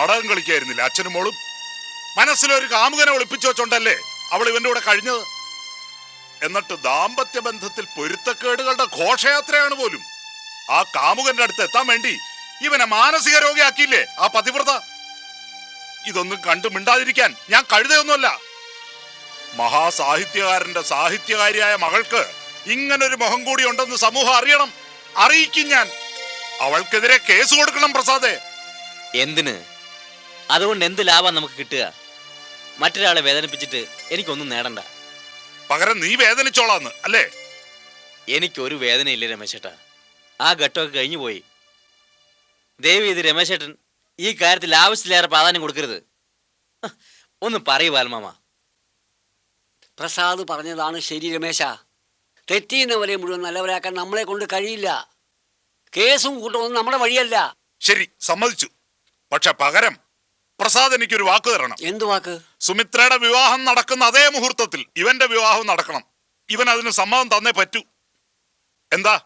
നാടകം കളിക്കായിരുന്നില്ല? അച്ഛനും മോളും? മനസ്സിലൊരു കാമുകനെ ഒളിപ്പിച്ചു വെച്ചോണ്ടല്ലേ അവൾ ഇവന്റെ കൂടെ കഴിഞ്ഞത്? എന്നിട്ട് ദാമ്പത്യ ബന്ധത്തിൽ പൊരുത്തക്കേടുകളുടെ ഘോഷയാത്രയാണ് പോലും. ആ കാമുകന്റെ അടുത്ത് എത്താൻ വേണ്ടി ഇവനെ മാനസിക രോഗിയാക്കിയില്ലേ ആ പതിവ്രത? ഇതൊന്നും കണ്ടു മിണ്ടാതിരിക്കാൻ ഞാൻ കഴുതയൊന്നുമല്ല. മഹാസാഹിത്യകാരന്റെ സാഹിത്യകാരിയായ മകൾക്ക് ഇങ്ങനൊരു മുഖം കൂടി ഉണ്ടെന്ന് സമൂഹം അറിയണം. അറിയിക്കും ഞാൻ. അവൾക്കെതിരെ കേസ് കൊടുക്കണം പ്രസാദേ. എന്തിന്? അതുകൊണ്ട് എന്ത് ലാഭം നമുക്ക് കിട്ടുക? മറ്റൊരാളെ വേദനിപ്പിച്ചിട്ട് എനിക്കൊന്നും നേടണ്ട. പകരം നീ വേദനിച്ചോളാന്ന് അല്ലേ? എനിക്കൊരു വേദനയില്ല രമേശേട്ടാ. ആ ഘട്ടമൊക്കെ കഴിഞ്ഞു പോയി. ദയവ് ഇത് രമേശേട്ടൻ ഈ കാര്യത്തിൽ ആവശ്യത്തിലേറെ പ്രാധാന്യം കൊടുക്കരുത്. ഒന്ന് പറയൂ ബാലമാമ. പ്രസാദ് പറഞ്ഞതാണ് ശരി രമേശ. തെറ്റിയുന്നവരെ മുഴുവൻ നല്ലവരാക്കാൻ നമ്മളെ കൊണ്ട് കഴിയില്ല. കേസും കൂട്ടമൊന്നും നമ്മുടെ വഴിയല്ല. ശരി സമ്മതിച്ചു. പക്ഷെ പകരം പ്രസാദ് എനിക്കൊരു വാക്ക് തരണം. എന്ത് വാക്ക്? സുമിത്രയുടെ വിവാഹം നടക്കുന്ന അതേ മുഹൂർത്തത്തിൽ ഇവന്റെ വിവാഹം നടക്കണം. ഇവൻ അതിന് സമ്മതം തന്നേ പറ്റൂ. എന്താ?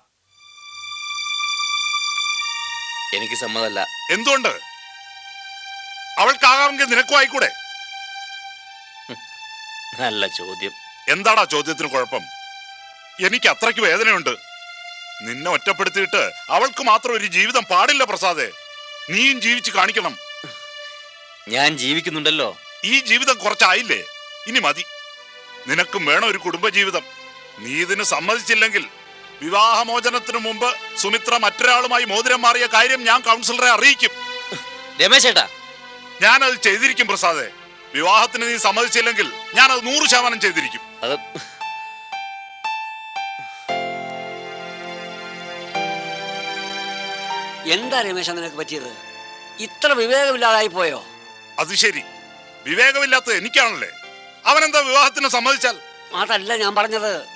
എനിക്ക് സമ്മതല്ല എന്തുകൊണ്ട്? അവൾക്കാകാമെങ്കിൽ നിനക്കും ആയിക്കൂടെ? നല്ല ചോദ്യം. എന്താടാ ചോദ്യത്തിന് കുഴപ്പം? എനിക്ക് അത്രയ്ക്ക് വേദനയുണ്ട്. നിന്നെ ഒറ്റപ്പെടുത്തിയിട്ട് അവൾക്ക് മാത്രം ഒരു ജീവിതം പാടില്ല പ്രസാദേ. നീയും ജീവിച്ച് കാണിക്കണം. ഞാൻ ജീവിക്കുന്നുണ്ടല്ലോ. ഈ ജീവിതം കുറച്ചായില്ലേ? ഇനി മതി. നിനക്കും വേണം ഒരു കുടുംബജീവിതം. നീ ഇതിന് സമ്മതിച്ചില്ലെങ്കിൽ വിവാഹമോചനത്തിനു മുമ്പ് സുമിത്ര മറ്റൊരാളുമായി മോതിരം മാറിയ കാര്യം ഞാൻ കൗൺസിലറെ അറിയിക്കും. രമേശേട്ടാ. ഞാൻ അത് ചെയ്തിരിക്കും പ്രസാദേ. വിവാഹത്തിന് നീ സമ്മതിച്ചില്ലെങ്കിൽ അത് നൂറ് ശതമാനം ചെയ്തിരിക്കും. അത് എന്താ രമേശ നിനക്ക് പറ്റിയത്? ഇത്ര വിവേകമില്ലാതായി പോയോ? അത് ശരി. വിവേകമില്ലാത്തത് എനിക്കാണല്ലേ? അവനെന്താ വിവാഹത്തിന് സമ്മതിച്ചാൽ? അതല്ല ഞാൻ പറഞ്ഞത്.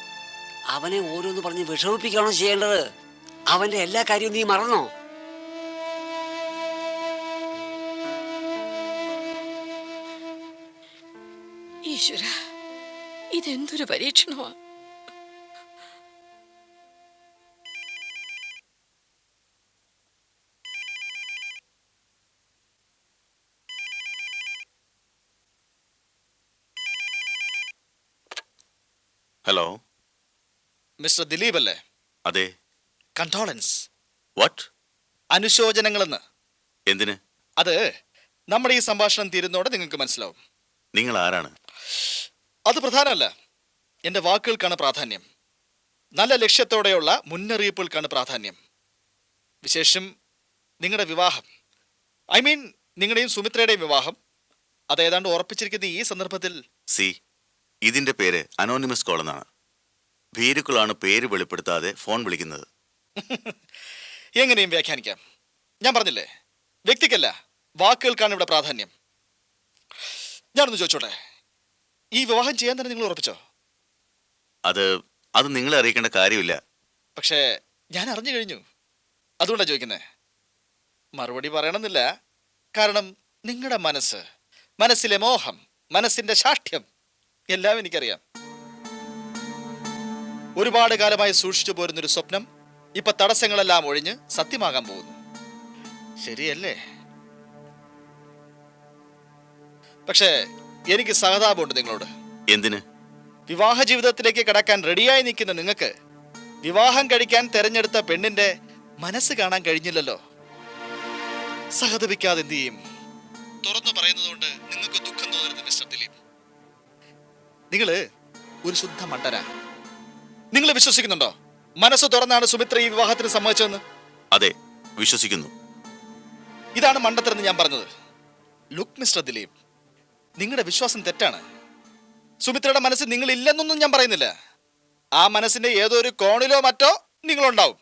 അവനെ ഓരോന്ന് പറഞ്ഞ് വിഷമിപ്പിക്കുകയാണോ ചെയ്യേണ്ടത്? അവന്റെ എല്ലാ കാര്യവും നീ മറന്നോ? ഈശ്വര ഇതെന്തൊരു പരീക്ഷണമാ? ഹലോ മിസ്റ്റർ ദിലീപ് അല്ലേ അതെ. കണ്ടോളൻസ് വാട്ട് അനുശോചനങ്ങളെന്ന്. എന്തിന്? അത് നമ്മുടെ ഈ സംഭാഷണം തീരുന്നോടെ നിങ്ങൾക്ക് മനസ്സിലാവും. നിങ്ങൾ ആരാണ് അത് പ്രധാനമല്ല. എന്റെ വാക്കുകൾക്കാണ് പ്രാധാന്യം. നല്ല ലക്ഷ്യത്തോടെയുള്ള മുന്നറിയിപ്പുകൾക്കാണ് പ്രാധാന്യം. വിശേഷം നിങ്ങളുടെ വിവാഹം. ഐ മീൻ നിങ്ങളുടെയും സുമിത്രയുടെയും വിവാഹം. അത് ഏതാണ്ട് ഉറപ്പിച്ചിരിക്കുന്ന ഈ സന്ദർഭത്തിൽ സി. ഇതിന്റെ പേര് അനോണിമസ് കോൾ എന്നാണ് ഭീരുക്കളാണ് പേര് വെളിപ്പെടുത്താതെ ഫോൺ വിളിക്കുന്നത്. എങ്ങനെയും വ്യാഖ്യാനിക്കാം. ഞാൻ പറഞ്ഞില്ലേ? വ്യക്തിക്കല്ല വാക്കുകൾക്കാണ് ഇവിടെ പ്രാധാന്യം. ഞാനൊന്ന് ചോദിച്ചോട്ടെ? ഈ വിവാഹം ചെയ്യാൻ തന്നെ നിങ്ങൾ ഉറപ്പിച്ചോ? അത് അത് നിങ്ങളെ അറിയിക്കേണ്ട കാര്യമില്ല. പക്ഷേ ഞാൻ അറിഞ്ഞു കഴിഞ്ഞു. അതുകൊണ്ടാണ് ചോദിക്കുന്നത് മറുപടി പറയണമെന്നില്ല. കാരണം നിങ്ങളുടെ മനസ്സ് മനസ്സിലെ മോഹം മനസ്സിന്റെ ശാഠ്യം എല്ലാം എനിക്കറിയാം. ഒരുപാട് കാലമായി സൂക്ഷിച്ചു പോരുന്നൊരു സ്വപ്നം ഇപ്പൊ തടസ്സങ്ങളെല്ലാം ഒഴിഞ്ഞ് സത്യമാകാൻ പോകുന്നു. ശരിയല്ലേ? പക്ഷേ എനിക്ക് സഹതാപമുണ്ട് നിങ്ങളോട്. എന്തിന്? വിവാഹ ജീവിതത്തിലേക്ക് കടക്കാൻ റെഡിയായി നിൽക്കുന്ന നിങ്ങൾക്ക് വിവാഹം കഴിക്കാൻ തെരഞ്ഞെടുത്ത പെണ്ണിന്റെ മനസ്സ് കാണാൻ കഴിഞ്ഞില്ലല്ലോ. സഹതപിക്കാതെ എന്ത് ചെയ്യും? തുറന്നു പറയുന്നതുകൊണ്ട് നിങ്ങൾക്ക് നിങ്ങൾ ഒരു ശുദ്ധ മണ്ടര നിങ്ങൾ വിശ്വസിക്കുന്നുണ്ടോ? മനസ്സ് തുറന്നാണ് സുമിത്ര ഈ വിവാഹത്തിന് സമ്മതിച്ചതെന്ന്? അതെ വിശ്വസിക്കുന്നു. ഇതാണ് മണ്ടത്തരെന്ന് ഞാൻ പറഞ്ഞത്. ലുക്ക് മിസ്റ്റർ ദിലീപ് നിങ്ങളുടെ വിശ്വാസം തെറ്റാണ്. സുമിത്രയുടെ മനസ്സിൽ നിങ്ങൾ ഇല്ലെന്നൊന്നും ഞാൻ പറയുന്നില്ല. ആ മനസ്സിന്റെ ഏതോ ഒരു കോണിലോ മറ്റോ നിങ്ങളുണ്ടാവും.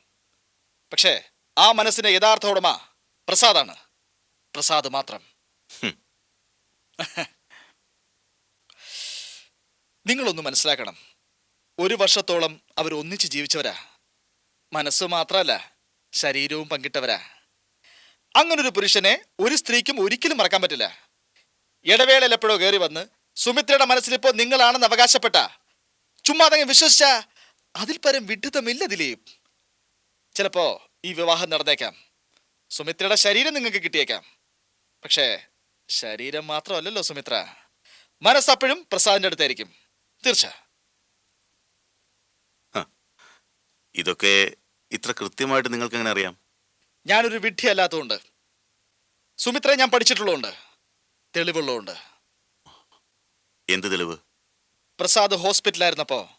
പക്ഷേ ആ മനസ്സിന്റെ യഥാർത്ഥ ഉടമ പ്രസാദാണ്. പ്രസാദ് മാത്രം. നിങ്ങളൊന്ന് മനസ്സിലാക്കണം. ഒരു വർഷത്തോളം അവർ ഒന്നിച്ച് ജീവിച്ചവരാ. മനസ്സ് മാത്രമല്ല ശരീരവും പങ്കിട്ടവരാ. അങ്ങനൊരു പുരുഷനെ ഒരു സ്ത്രീക്കും ഒരിക്കലും മറക്കാൻ പറ്റില്ല. ഇടവേളയിൽ എപ്പോഴോ കയറി വന്ന് സുമിത്രയുടെ മനസ്സിലിപ്പോ നിങ്ങളാണെന്ന് അവകാശപ്പെട്ട. ചുമ്മാ ചുമ്മാതങ്ങ് വിശ്വസിച്ച അതിൽ പരം വിഡ്ഢിത്തമില്ല ദിലീപ്. ചിലപ്പോ ഈ വിവാഹം നടന്നേക്കാം. സുമിത്രയുടെ ശരീരം നിങ്ങൾക്ക് കിട്ടിയേക്കാം. പക്ഷേ ശരീരം മാത്രമല്ലല്ലോ സുമിത്ര. മനസ്സപ്പോഴും പ്രസാദിന്റെ അടുത്തായിരിക്കും. തീർച്ച ഇതൊക്കെ ഇത്ര കൃത്യമായിട്ട് നിങ്ങൾക്ക് എങ്ങനെ അറിയാം? ഞാനൊരു വിഡ്ഢി അല്ലാത്തതുകൊണ്ട് സുമിത്ര ഞാൻ പഠിച്ചിട്ടുള്ളതുകൊണ്ട്. തെളിവുള്ളതുകൊണ്ട്. എന്ത് തെളിവ്? പ്രസാദ് ഹോസ്പിറ്റലായിരുന്നപ്പോ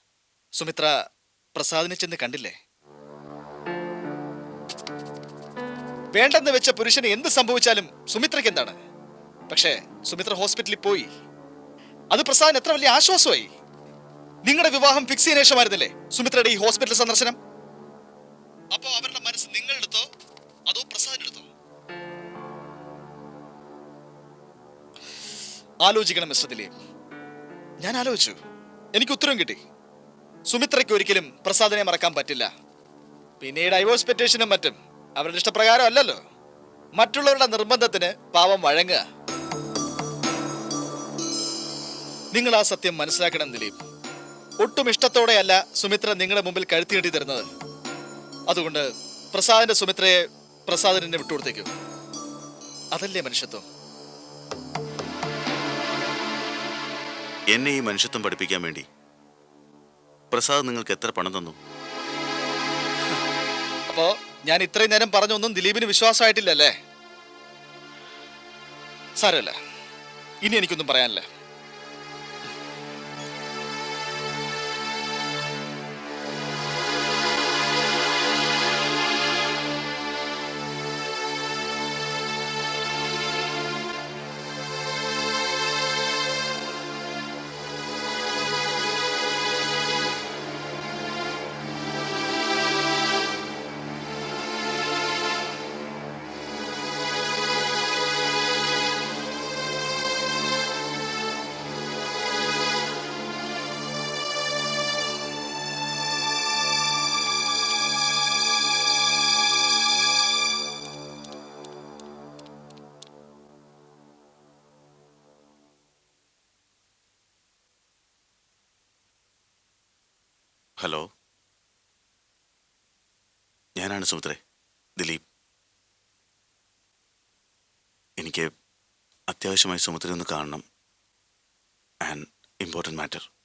സുമിത്ര പ്രസാദിനെ ചെന്ന് കണ്ടില്ലേ? വേണ്ടെന്ന് വെച്ച പുരുഷന് എന്ത് സംഭവിച്ചാലും സുമിത്രയ്ക്ക് എന്താണ്? പക്ഷേ സുമിത്ര ഹോസ്പിറ്റലിൽ പോയി. അത് പ്രസാദിന് എത്ര വലിയ ആശ്വാസമായി. നിങ്ങളുടെ വിവാഹം ഫിക്സ് ചെയ്യുന്ന ശേഷമായിരുന്നില്ലേ സുമിത്രയുടെ ഈ ഹോസ്പിറ്റൽ സന്ദർശനം? അപ്പോ അവരുടെ മനസ്സ് നിങ്ങളെടുത്തോ അതോ പ്രസാദിനെടുത്തോ ആലോചിക്കണം മിസ്റ്റർ ദിലീപ്. ഞാൻ ആലോചിച്ചു. എനിക്ക് ഉത്തരം കിട്ടി. സുമിത്രയ്ക്ക് ഒരിക്കലും പ്രസാദിനെ മറക്കാൻ പറ്റില്ല. പിന്നെ ഡൈവോഴ്സ് പെറ്റീഷനും മറ്റും അവരുടെ ഇഷ്ടപ്രകാരം അല്ലല്ലോ. മറ്റുള്ളവരുടെ നിർബന്ധത്തിന് പാവം വഴങ്ങുക. നിങ്ങൾ ആ സത്യം മനസ്സിലാക്കണം ദിലീപ്. ഒട്ടും ഇഷ്ടത്തോടെയല്ല സുമിത്ര നിങ്ങളുടെ മുമ്പിൽ കഴുത്തി കെട്ടി തരുന്നത്. അതുകൊണ്ട് പ്രസാദിന്റെ സുമിത്രയെ പ്രസാദിനെ വിട്ടുകൊടുത്തേക്കൂ. അതല്ലേ മനുഷ്യത്വം? എന്നെ ഈ മനുഷ്യത്വം പഠിപ്പിക്കാൻ വേണ്ടി പ്രസാദ് നിങ്ങൾക്ക് എത്ര പണം തന്നു? അപ്പോ ഞാൻ ഇത്രയും നേരം പറഞ്ഞൊന്നും ദിലീപിന് വിശ്വാസമായിട്ടില്ലല്ലേ? സാരമല്ല. ഇനി എനിക്കൊന്നും പറയാനില്ല. ഞാനാണ് സുമിത്രേ ദിലീപ്. എനിക്ക് അത്യാവശ്യമായി സുമിത്ര ഒന്ന് കാണണം. And important matter.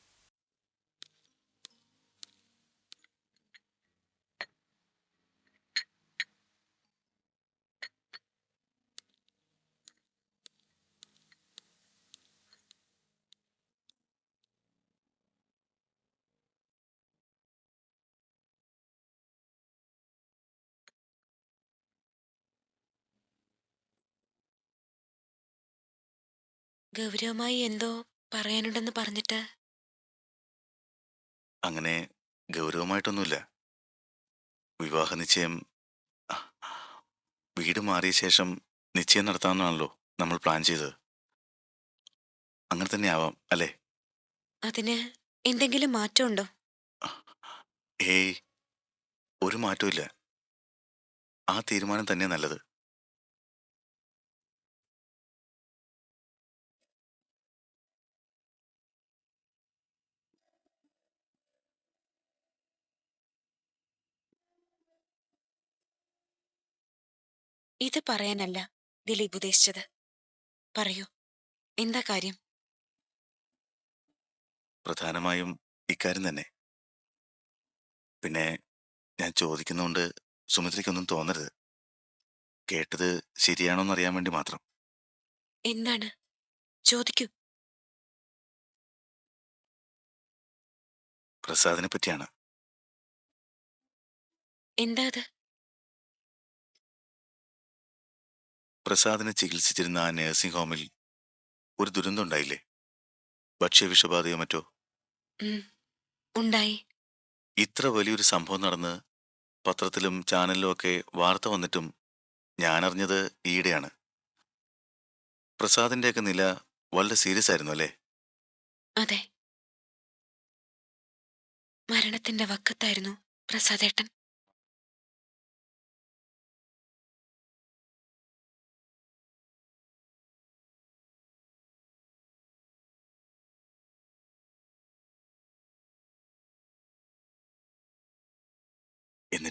ഗൗരവമായി എന്തോ പറയാനുണ്ടെന്ന് പറഞ്ഞിട്ട്. അങ്ങനെ ഗൗരവമായിട്ടൊന്നുമില്ല. വിവാഹ നിശ്ചയം വീട് മാറിയ ശേഷം നിശ്ചയം നടത്താമെന്നാണല്ലോ നമ്മൾ പ്ലാൻ ചെയ്തത്. അങ്ങനെ തന്നെ ആവാം അല്ലേ? അതിന് എന്തെങ്കിലും മാറ്റമുണ്ടോ? ഏയ് ഒരു മാറ്റവും ഇല്ല ആ തീരുമാനം തന്നെ നല്ലത്. ഇത് പറയാനല്ല ദിലീപ് ഉദ്ദേശിച്ചത്. പറയൂ. എന്താ കാര്യം? പ്രധാനമായും ഇക്കാര്യം തന്നെ. പിന്നെ ഞാൻ ചോദിക്കുന്നതുകൊണ്ട് സുമിത്രയ്ക്കൊന്നും തോന്നരുത്. കേട്ടത് ശരിയാണോന്ന് അറിയാൻ വേണ്ടി മാത്രം. എന്താണ്? ചോദിക്കൂ. പ്രസാദിനെ പറ്റിയാണ്. എന്താ അത്? പ്രസാദിനെ ചികിത്സിച്ചിരുന്ന ആ നഴ്സിംഗ് ഹോമിൽ ഒരു ദുരന്തം ഉണ്ടായില്ലേ? ഭക്ഷ്യവിഷബാധയോ മറ്റോ? ഉണ്ടായി. ഇത്ര വലിയൊരു സംഭവം നടന്ന് പത്രത്തിലും ചാനലിലും ഒക്കെ വാർത്ത വന്നിട്ടും ഞാനറിഞ്ഞത് ഈയിടെയാണ്. പ്രസാദിന്റെയൊക്കെ നില വളരെ സീരിയസ് ആയിരുന്നു അല്ലേ? അതെ. മരണത്തിന്റെ വക്കത്തായിരുന്നു പ്രസാദേട്ടൻ.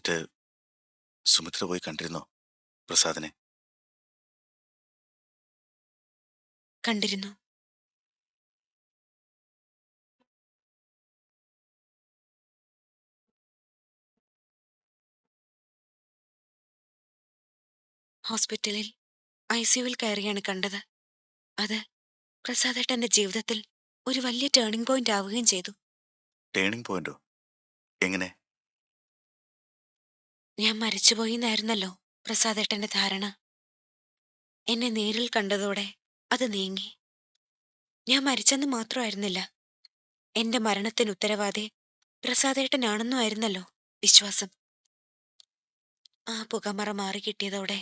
എന്നിട്ട് സുമിത്ര പോയി കണ്ടിരുന്നോ പ്രസാദിനെ? കണ്ടിരുന്നു. ഹോസ്പിറ്റലിൽ ഐ സിയുവിൽ കയറിയാണ് കണ്ടത്. അത് പ്രസാദേട്ടന്റെ ജീവിതത്തിൽ ഒരു വലിയ ടേണിംഗ് പോയിന്റ് ആവുകയും ചെയ്തു. ടേണിംഗ് പോയിന്റോ എങ്ങനെ? ഞാൻ മരിച്ചുപോയി എന്നായിരുന്നല്ലോ പ്രസാദേട്ടന്റെ ധാരണ. എന്നെ നേരിൽ കണ്ടതോടെ അത് നീങ്ങി. ഞാൻ മരിച്ചെന്ന് മാത്രമായിരുന്നില്ല. എന്റെ മരണത്തിന് ഉത്തരവാദി പ്രസാദേട്ടനാണെന്നും ആയിരുന്നല്ലോ വിശ്വാസം. ആ പുകമറ മാറി കിട്ടിയതോടെ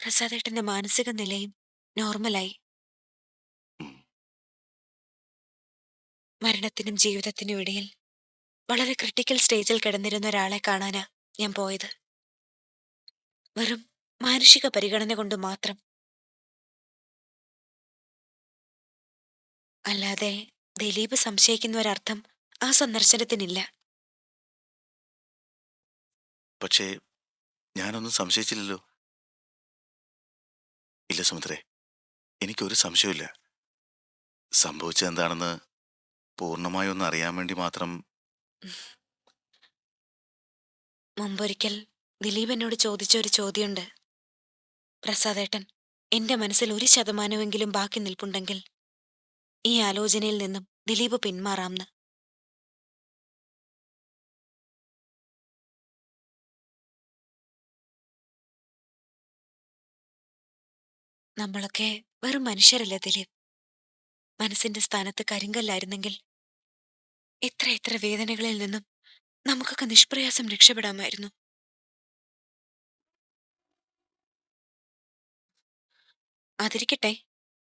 പ്രസാദേട്ടന്റെ മാനസിക നിലയും നോർമലായി. മരണത്തിനും ജീവിതത്തിനും ഇടയിൽ വളരെ ക്രിട്ടിക്കൽ സ്റ്റേജിൽ കിടന്നിരുന്ന ഒരാളെ കാണാനാ ഞാൻ പോയത്. വെറും മാനുഷിക പരിഗണന കൊണ്ട് മാത്രം. അല്ലാതെ ദിലീപ് സംശയിക്കുന്ന ഒരർത്ഥം ആ സന്ദർശനത്തിനില്ല. പക്ഷേ ഞാനൊന്നും സംശയിച്ചില്ലല്ലോ. ഇല്ല സുമിത്രേ എനിക്കൊരു സംശയമില്ല സംഭവിച്ചെന്താണെന്ന് പൂർണമായി ഒന്ന് അറിയാൻ വേണ്ടി മാത്രം മുമ്പൊരിക്കൽ ദിലീപ് എന്നോട് ചോദിച്ച ഒരു ചോദ്യമുണ്ട്. പ്രസാദേട്ടൻ എന്റെ മനസ്സിൽ ഒരു ശതമാനമെങ്കിലും ബാക്കി നിൽപ്പുണ്ടെങ്കിൽ ഈ ആലോചനയിൽ നിന്നും ദിലീപ് പിന്മാറാംന്ന് നമ്മളൊക്കെ വെറും മനുഷ്യരല്ലേ ദിലീപ്? മനസ്സിന്റെ സ്ഥാനത്ത് കരിങ്കല്ലായിരുന്നെങ്കിൽ ഇത്ര ഇത്ര വേദനകളിൽ നിന്നും നമുക്കൊക്കെ നിഷ്പ്രയാസം രക്ഷപ്പെടാമായിരുന്നു. അതിരിക്കട്ടെ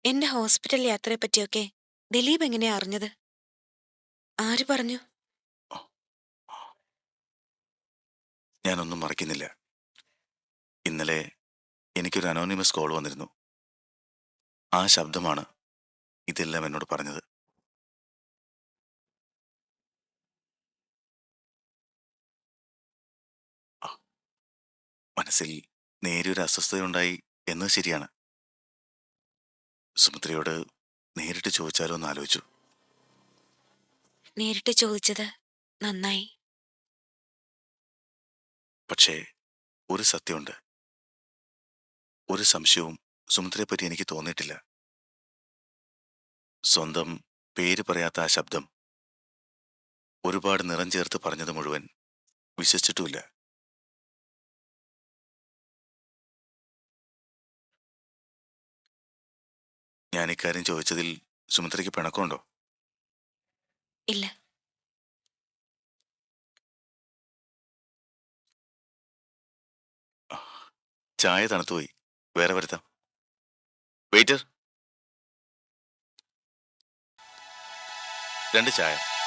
എന്റെ ഹോസ്പിറ്റൽ യാത്രയെപ്പറ്റിയൊക്കെ ദിലീപ് എങ്ങനെയാ അറിഞ്ഞത്? ആര് പറഞ്ഞു? ഞാനൊന്നും മറക്കുന്നില്ല ഇന്നലെ എനിക്കൊരു അനോണിമസ് കോൾ വന്നിരുന്നു. ആ ശബ്ദമാണ് ഇതെല്ലാം എന്നോട് പറഞ്ഞത്. മനസ്സിൽ നേരിയൊരു അസ്വസ്ഥതയുണ്ടായി എന്നത് ശരിയാണ്. സുമിത്രയോട് നേരിട്ട് ചോദിച്ചാലോ എന്ന് ആലോചിച്ചു. നേരിട്ട് ചോദിച്ചത് നന്നായി. പക്ഷേ ഒരു സത്യമുണ്ട്. ഒരു സംശയവും സുമിത്രയെപ്പറ്റി എനിക്ക് തോന്നിയിട്ടില്ല. സ്വന്തം പേര് പറയാത്ത ആ ശബ്ദം ഒരുപാട് നിറം ചേർത്ത് പറഞ്ഞത് മുഴുവൻ വിശ്വസിച്ചിട്ടുമില്ല. ഞാൻ ഇക്കാര്യം ചോദിച്ചതിൽ സുമിത്രയ്ക്ക് പിണക്കമുണ്ടോ? ഇല്ല. ചായ തണുത്തുപോയി വേറെ വരുത്താം. വെയിറ്റർ. രണ്ട് ചായ.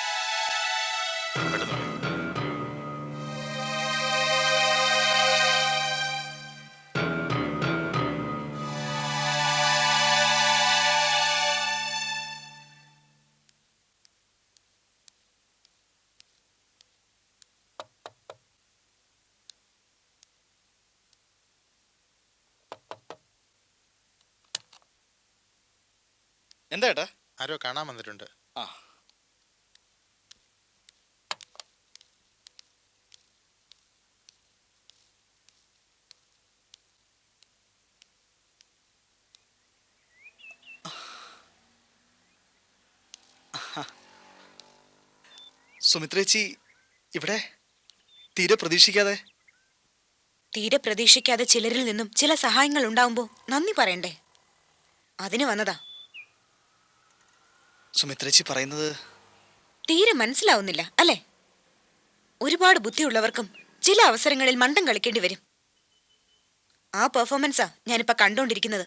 എന്താ ഏട്ടാ? ആരോ കാണാൻ വന്നിട്ടുണ്ട്. ആ. സുമിത്രേച്ചി ഇവിടെ? തീരെ പ്രതീക്ഷിക്കാതെ. തീരെ പ്രതീക്ഷിക്കാതെ ചിലരിൽ നിന്നും ചില സഹായങ്ങൾ ഉണ്ടാവുമ്പോ നന്ദി പറയണ്ടേ? അതിന് വന്നതാ. സുമിത്രേച്ചി പറയുന്നത് തീരെ മനസ്സിലാവുന്നില്ല അല്ലേ? ഒരുപാട് ബുദ്ധിയുള്ളവർക്കും ചില അവസരങ്ങളിൽ മണ്ടം കളിക്കേണ്ടി വരും. ആ പെർഫോമൻസാ ഞാനിപ്പോ കണ്ടോണ്ടിരിക്കുന്നത്.